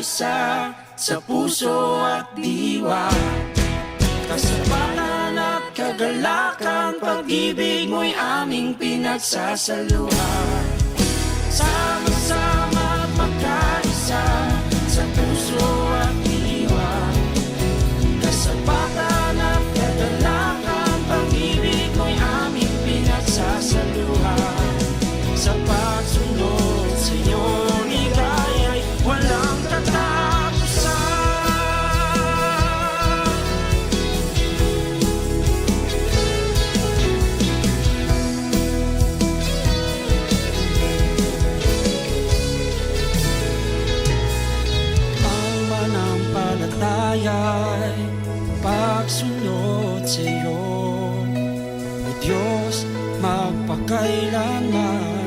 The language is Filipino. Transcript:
pagkaisa sa puso at diwa. Kasapatan at kagalakan Pag-ibig mo'y aming pinagsasaluhan. Sama-sama at pagkaisa Sa puso manampalataya'y pagsunod sa iyo O Diyos magpakailanman